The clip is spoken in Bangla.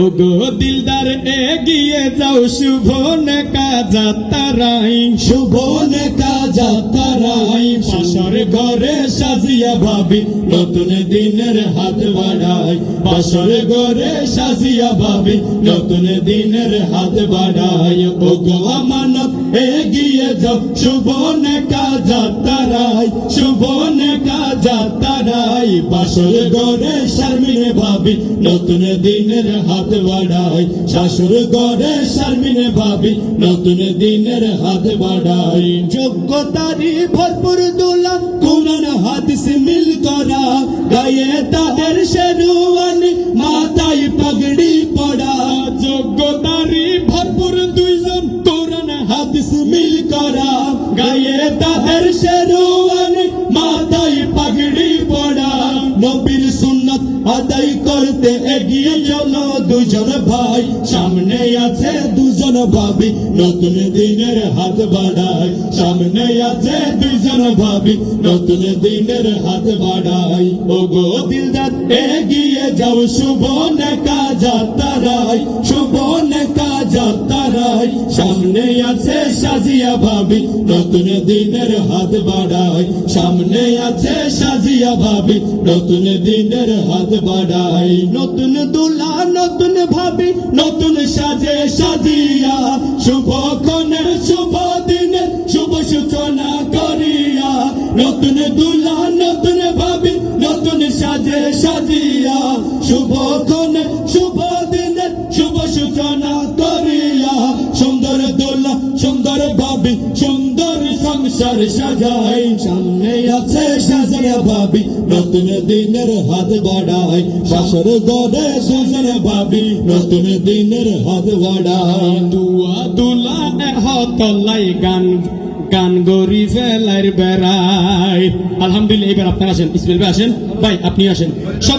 ও গো দিলদার, এগিয়ে যাও, শুভ নেকা যাত্রাই শুভ নেকা যাত্রাই পাশর ঘরে সাজিয়া ভাবি, নতুন দিনের হাত বাড়াই বাসর ঘরে সাজিয়া ভাবি, নতুন দিনের হাত বাড়াই ও গো আমানত, এগিয়ে যাও, শুভ নেকা যাত্রাই শুভ নেকা যাত্রাই বাসর ঘরে শারমিনে ভাবি, নতুন দিনের হাত বাড়াই। শাশুর ঘরে শারমিনে ভাবি, নতুন দিনের হাত বাড়াই। যোগ্যতারি ভরপুর দোলা কোরআন হাদিস মিল করা। গায়ে তাদের শেরওয়ানি, মাথায় পাগড়ি পড়া যোগ্যতারি ভরপুর দুইজন, কোরআন হাদিস মিল করা। গায়ে তাদের শেরওয়ানি আদায় করতে এগিয়ে চলো দুজন ভাই। সামনে আছে দুজন ভাবি, নতুন দিনের হাত বাড়াই। সামনে আছে দুজন ভাবি, নতুন দিনের হাত বাড়াই। ও গো দিলদার, এগিয়ে যাও, শুভ নেকা যাত্রাই শুভ সামনে আছে সাজিয়া ভাবি, নতুন দিনের হাত বাড়াই সামনে আছে সাজিয়া ভাবি, নতুন দিনের হাত বাড়াই নতুন দুলা, নতুন ভাবি, নতুন সাজে সাজিয়া। শুভ ক্ষণে শুভ দিনে, শুভ সূচনা করিয়া। নতুন দুলা, নতুন ভাবি, নতুন সাজে সাজিয়া। শুভ ক্ষণে দোলা সুন্দর ভাবি, সুন্দর সংসার সাজাই। সামনে আছে ভাবি, নতুন দিনের হাত বাড়াই। ভাবি, নতুন দিনের হাত বাড়াই। দুয়া গান গান গরি ফেলার বেড়াই। আলহামদুলিল্লাহ, এবার আপনারা আসেন, ইসমাইল ভাই আসেন। ভাই, আপনি আসেন। সব